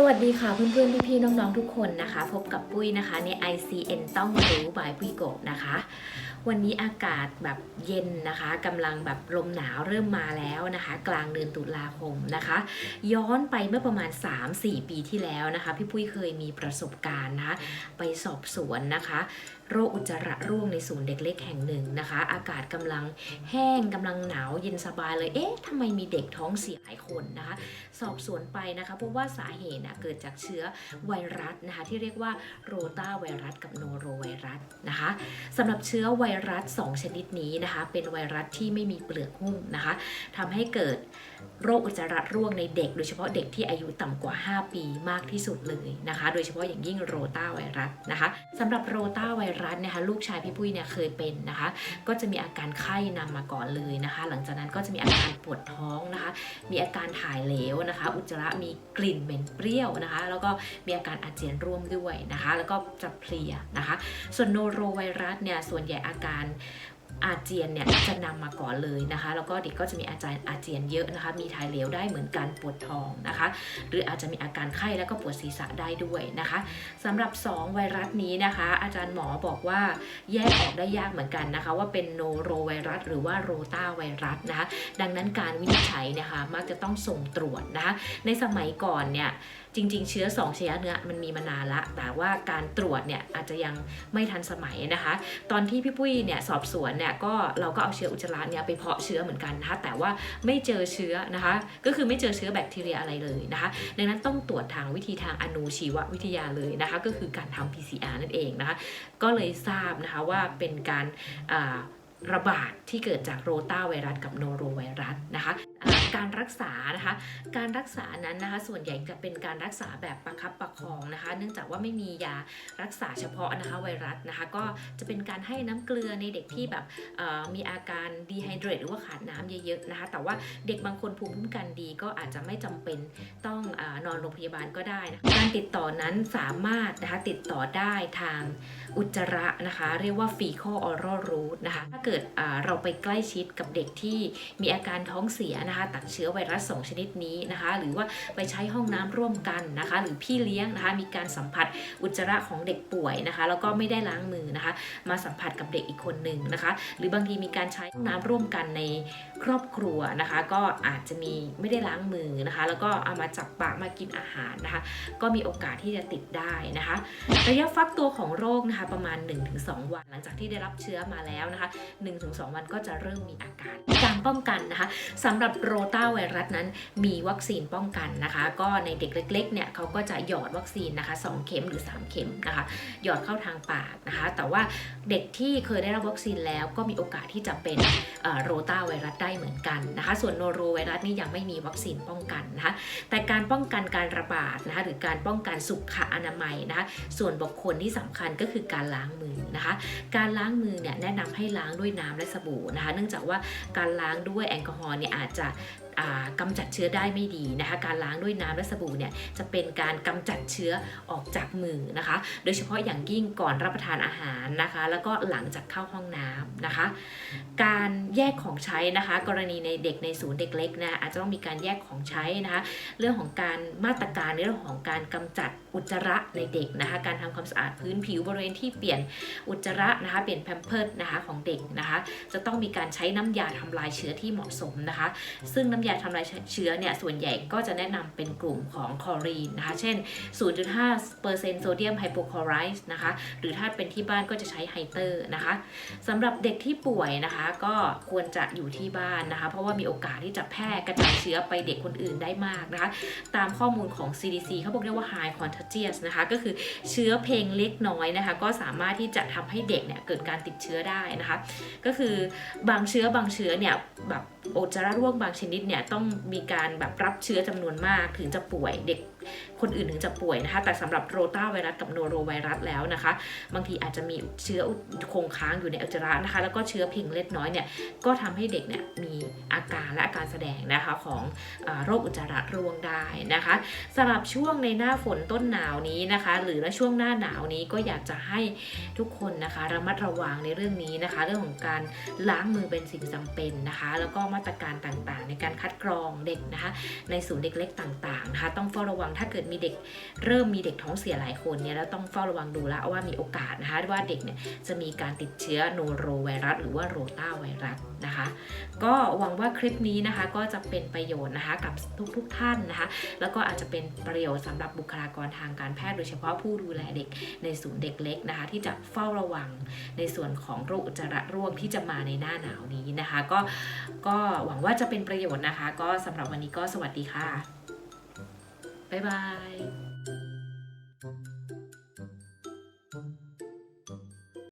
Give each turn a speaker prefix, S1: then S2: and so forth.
S1: สวัสดีค่ะเพื่อนๆ พี่ๆ น้องๆ ทุกคนนะคะ พบกับปุ้ยนะคะใน ICN ต้องรู้บายปุ้ยโกะนะคะ วันนี้อากาศแบบเย็นนะคะกำลังแบบลมหนาวเริ่มมาแล้วนะคะ กลางเดือนตุลาคมนะคะ ย้อนไปเมื่อประมาณ 3-4 ปีที่แล้วนะคะ พี่ปุ้ยเคยมีประสบการณ์นะคะไปสอบสวนนะคะ โรคอุจจาระร่วงในศูนย์เด็กเล็กแห่งหนึ่งนะคะ อากาศกำลังแห้งกำลังหนาวเย็นสบายเลย เอ๊ะทำไมมีเด็กท้องเสียหลายคนนะคะ สอบสวนไปนะคะพบว่าสาเหตุนะเกิดจากเชื้อไวรัสนะคะ ที่เรียกว่าโรตาไวรัสกับโนโรไวรัสนะคะสำหรับเชื้อไวรัส 2 ชนิดนี้นะคะ เป็นไวรัสที่ไม่มีเปลือกหุ้มนะคะทำให้เกิดโรคอุจจาระร่วงในเด็ก โดยเฉพาะเด็กที่อายุต่ำกว่า 5 ปีมากที่สุดเลยนะคะ โดยเฉพาะอย่างยิ่งโรตาไวรัสนะคะสำหรับโรตาไวรัสนะคะลูกชายพี่ปุ้ยเนี่ยเคยเป็นนะคะ ก็จะมีอาการไข้นำมาก่อนเลยนะคะ หลังจากนั้นก็จะมีอาการปวดท้องนะคะ มีอาการถ่ายเหลวนะคะ อุจจาระมีกลิ่นเหม็นเปรี้ยวนะคะ แล้วก็มีอาการอาเจียนร่วมด้วยนะคะ แล้วก็จะเพลียนะคะ ส่วนโนโรไวรัสเนี่ยส่วนใหญ่อาการ อาเจียนเนี่ยจะนำมาก่อนเลยนะคะ แล้วก็เด็กก็จะมีอาจารย์อาเจียนเยอะนะคะ มีถ่ายเหลวได้เหมือนกันปวดท้องนะคะ หรืออาจจะมีอาการไข้แล้วก็ปวดศีรษะได้ด้วยนะคะสำหรับ 2 ไวรัสนี้นะคะ อาจารย์หมอบอกว่าแยกออกได้ยากเหมือนกันนะคะ ว่าเป็นโนโรไวรัส หรือว่าโรตาไวรัสนะคะ ดังนั้นการวินิจฉัยนะคะมักจะต้องส่งตรวจนะคะ ในสมัยก่อนเนี่ยจริง ๆ เชื้อ2เชื้อเนื้อมันมีมานานละ แต่ว่าการตรวจเนี่ยอาจจะยังไม่ทันสมัยนะคะ ตอนที่พี่ปุ้ยเนี่ยสอบสวนเนี่ยก็เราก็เอาเชื้ออุจจาระเนี่ยไปเพาะเชื้อเหมือนกันนะคะ แต่ว่าไม่เจอเชื้อนะคะ ก็คือไม่เจอเชื้อแบคทีเรียอะไรเลยนะคะ ดังนั้นต้องตรวจทางวิธีทางอนุชีววิทยาเลยนะคะ ก็คือการทำ PCR นั่นเองนะคะ ก็เลยทราบนะคะว่าเป็นการระบาดที่เกิดจากโรตาไวรัสกับโนโรไวรัสนะคะ การรักษานะคะ การรักษานั้นนะคะ ส่วนใหญ่จะเป็นการรักษาแบบประคับประคองนะคะ เนื่องจากว่าไม่มียารักษาเฉพาะนะคะไวรัสนะคะ ก็จะเป็นการให้น้ำเกลือในเด็กที่แบบมีอาการดีไฮเดรตหรือว่าขาดน้ำเยอะๆนะคะ แต่ว่าเด็กบางคนภูมิคุ้มกันดีก็อาจจะไม่จำเป็นต้องอนอนโรงพยาบาลก็ได้นะการติดต่อนั้นสามารถนะคะติดต่อได้ทางอุจจาระนะคะ เรียกว่า fecal oral route นะคะ ถ้าเกิดเราไปใกล้ชิดกับเด็กที่มีอาการท้องเสียนะคะักเชื้อไวรัส2ชนิดนี้นะคะ หรือว่าไปใช้ห้องน้ำร่วมกันนะคะ หรือพี่เลี้ยงนะคะ มีการสัมผัสอุจจาระของเด็กป่วยนะคะ แล้วก็ไม่ได้ล้างมือนะคะ มาสัมผัสกับเด็กอีกคนหนึ่งนะคะ หรือบางทีมีการใช้ห้องน้ำร่วมกันในครอบครัวนะคะ ก็อาจจะมีไม่ได้ล้างมือนะคะ แล้วก็เอามาจับปากมากินอาหารนะคะ ก็มีโอกาสที่จะติดได้นะคะ ระยะฟักตัวของโรคนะคะ ประมาณ 1-2 วัน หลังจากที่ได้รับเชื้อมาแล้วนะคะ 1-2 วันก็จะเริ่มมีอาการ การป้องกันนะคะสำหรับโรตาไวรัสนั้นมีวัคซีนป้องกันนะคะ ก็ในเด็กเล็กๆเนี่ยเขาก็จะหยอดวัคซีนนะคะ 2 เข็มหรือ 3 เข็มนะคะ หยอดเข้าทางปากนะคะ แต่ว่าเด็กที่เคยได้รับวัคซีนแล้วก็มีโอกาสที่จะเป็นโรตาไวรัสได้เหมือนกันนะคะ ส่วนโนโรไวรัสนี่ยังไม่มีวัคซีนป้องกันนะคะ แต่การป้องกันการระบาดนะคะหรือการป้องกันสุขอนามัยนะคะ ส่วนบุคคลที่สำคัญก็คือการล้างมือนะคะ การล้างมือเนี่ยแนะนำให้ล้างด้วยน้ำและสบู่นะคะ เนื่องจากว่าการล้างด้วยแอลกอฮอล์เนี่ยอาจจะ กำกำจัดเชื้อได้ไม่ดีนะคะ การล้างด้วยน้ำและสบู่เนี่ยจะเป็นการกำจัดเชื้อออกจากมือนะคะ โดยเฉพาะอย่างยิ่งก่อนรับประทานอาหารนะคะ แล้วก็หลังจากเข้าห้องน้ำนะคะ การแยกของใช้นะคะ กรณีในเด็กในศูนย์เด็กเล็กนะอาจจะต้องมีการแยกของใช้นะคะ เรื่องของการมาตรการในเรื่องของการกำจัดอุจจาระในเด็กนะคะ การทำความสะอาดพื้นผิวบริเวณที่เปลี่ยนอุจจาระนะคะ เปลี่ยนแพมเพิร์ดนะคะของเด็กนะคะ จะต้องมีการใช้น้ำยาทำลายเชื้อที่เหมาะสมนะคะ ซึ่งน้ำยาทำลายเชื้อเนี่ยส่วนใหญ่ก็จะแนะนำเป็นกลุ่มของคลอรีนนะคะ เช่น 0.5%โซเดียมไฮโปคลอไรด์นะคะ หรือถ้าเป็นที่บ้านก็จะใช้ไฮเตอร์นะคะสำหรับเด็กที่ป่วยนะคะ ก็ควรจะอยู่ที่บ้านนะคะ เพราะว่ามีโอกาสที่จะแพร่กระจายเชื้อไปเด็กคนอื่นได้มากนะคะ ตามข้อมูลของ CDC เขาบอกเรียกว่า high c o n t a contagious นะคะก็คือเชื้อเพลงเล็กน้อยนะคะก็สามารถที่จะทำให้เด็กเนี่ยเกิดการติดเชื้อได้นะคะ ก็คือบางเชื้อบางเชื้อเนี่ยแบบโอจาระร่วงบางชนิดเนี่ยต้องมีการแบบรับเชื้อจำนวนมากถึงจะป่วยเด็กคนอื่นถึงจะป่วยนะคะ แต่สำหรับโรตาไวรัสกับโนโรไวรัสแล้วนะคะ บางทีอาจจะมีเชื้อคงค้างอยู่ในอุจจาระนะคะ แล้วก็เชื้อเพียงเล็กน้อยเนี่ย ก็ทำให้เด็กเนี่ยมีอาการและอาการแสดงนะคะของอโรคอุจจาระร่วงได้นะคะสำหรับช่วงในหน้าฝนต้นหนาวนี้นะคะ หรือว่าช่วงหน้าหนาวนี้ก็อยากจะให้ทุกคนนะคะระมัดระวังในเรื่องนี้นะคะ เรื่องของการล้างมือเป็นสิ่งจำเป็นนะคะ แล้วก็มาตรการต่างๆ ในการคัดกรองเด็กนะคะในศูนย์เด็กเล็กต่างๆนะคะต้องเฝ้าระวังถ้าเกิดมีเด็กเริ่มมีเด็กท้องเสียหลายคนเนี่ยแล้วต้องเฝ้าระวังดูแล้วว่ามีโอกาสนะคะว่าเด็กเนี่ยจะมีการติดเชื้อโนโรไวรัสหรือว่าโรต้าไวรัสนะคะ ก็หวังว่าคลิปนี้นะคะก็จะเป็นประโยชน์นะคะกับทุกๆทท่านนะคะ แล้วก็อาจจะเป็นประโยชน์สำหรับบุคลากรทางการแพทย์โดยเฉพาะผู้ดูแลเด็กในศูนย์เด็กเล็กนะคะ ที่จะเฝ้าระวังในส่วนของโรคอุจจาระร่วงที่จะมาในหน้าหนาวนี้นะคะ ก็ก็หวังว่าจะเป็นประโยชน์นะคะ ก็สำหรับวันนี้ก็สวัสดีค่ะ บ๊ายบาย